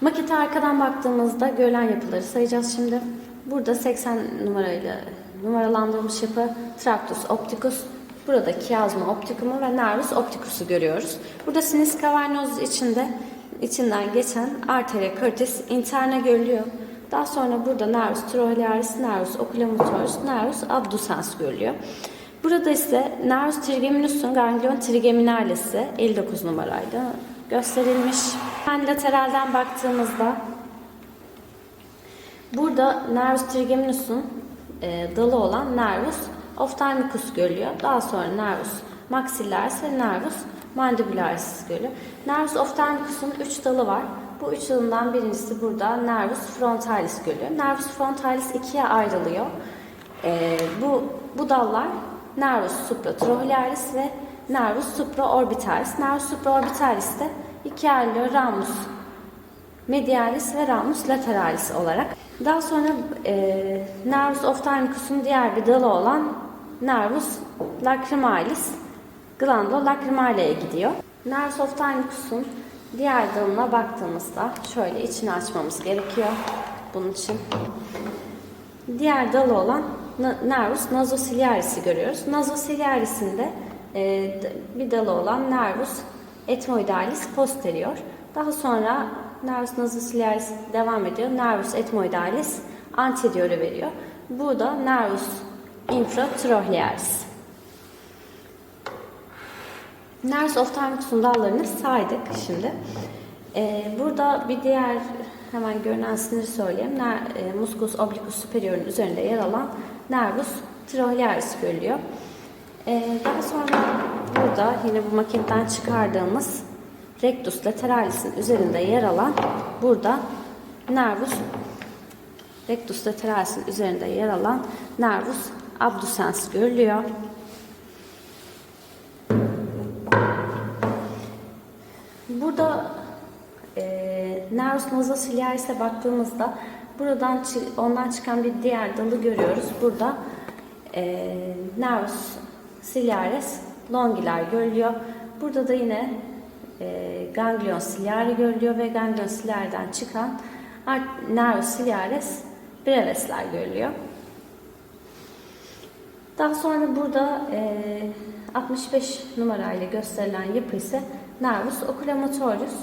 Makete arkadan baktığımızda görülen yapıları sayacağız şimdi. Burada 80 numarayla numaralandırılmış yapı Tractus opticus. Burada chiasma opticumu ve nervus opticus'u görüyoruz. Burada sinus cavernosus içinde içinden geçen arteria curtis interna görülüyor. Daha sonra burada nervus trochlearis, nervus oculomotoris, nervus abducens görülüyor. Burada ise nervus trigeminus'un ganglion trigeminalisi 59 numarayla gösterilmiş. Yani lateralden baktığımızda burada nervus trigeminus'un e, dalı olan nervus ophthalmicus görülüyor. Daha sonra nervus maxillaris ve nervus mandibularis görülüyor. Nervus ophthalmicus'un 3 dalı var. Bu üç dalından birincisi burada nervus frontalis görülüyor. Nervus frontalis ikiye ayrılıyor. E, bu, bu dallar nervus supratrochlearis ve nervus supraorbitalis. Nervus supraorbitalis de ikiye ayrılıyor ramus medialis ve ramus lateralis olarak. Daha sonra e, nervus ophthalmicus'un diğer bir dalı olan nervus lacrimalis glandula lacrimale'ye gidiyor. Nervus ophthalmicus'un diğer dalına baktığımızda şöyle içini açmamız gerekiyor bunun için. Diğer dalı olan nervus nasociliaris'i görüyoruz. Nasociliaris'in de e, bir dalı olan nervus etmoidalis posterior. Daha sonra nervus nasociliaris devam ediyor. Nervus etmoidalis anterior'u veriyor. Bu da nervus infratrochlearis. Nervus ophthalmicus'un dallarını saydık şimdi. Ee, burada bir diğer hemen görünen sinir söyleyeyim. Ner, e, musculus obliquus superior'un üzerinde yer alan nervus trochlearis görülüyor. Ee, daha sonra burada yine bu maketten çıkardığımız rectus lateralis'in üzerinde yer alan burada nervus rectus lateralis'in üzerinde yer alan nervus abducens görülüyor. Burada e, nervus nasociliaris'e baktığımızda buradan ondan çıkan bir diğer dalı görüyoruz. Burada e, nervus ciliaris longilar görülüyor. Burada da yine e, ganglion ciliari görülüyor ve ganglion ciliari'den çıkan nervus ciliaris brevesler görülüyor. Daha sonra burada e, 65 numarayla gösterilen yapı ise nervus oculomotorius.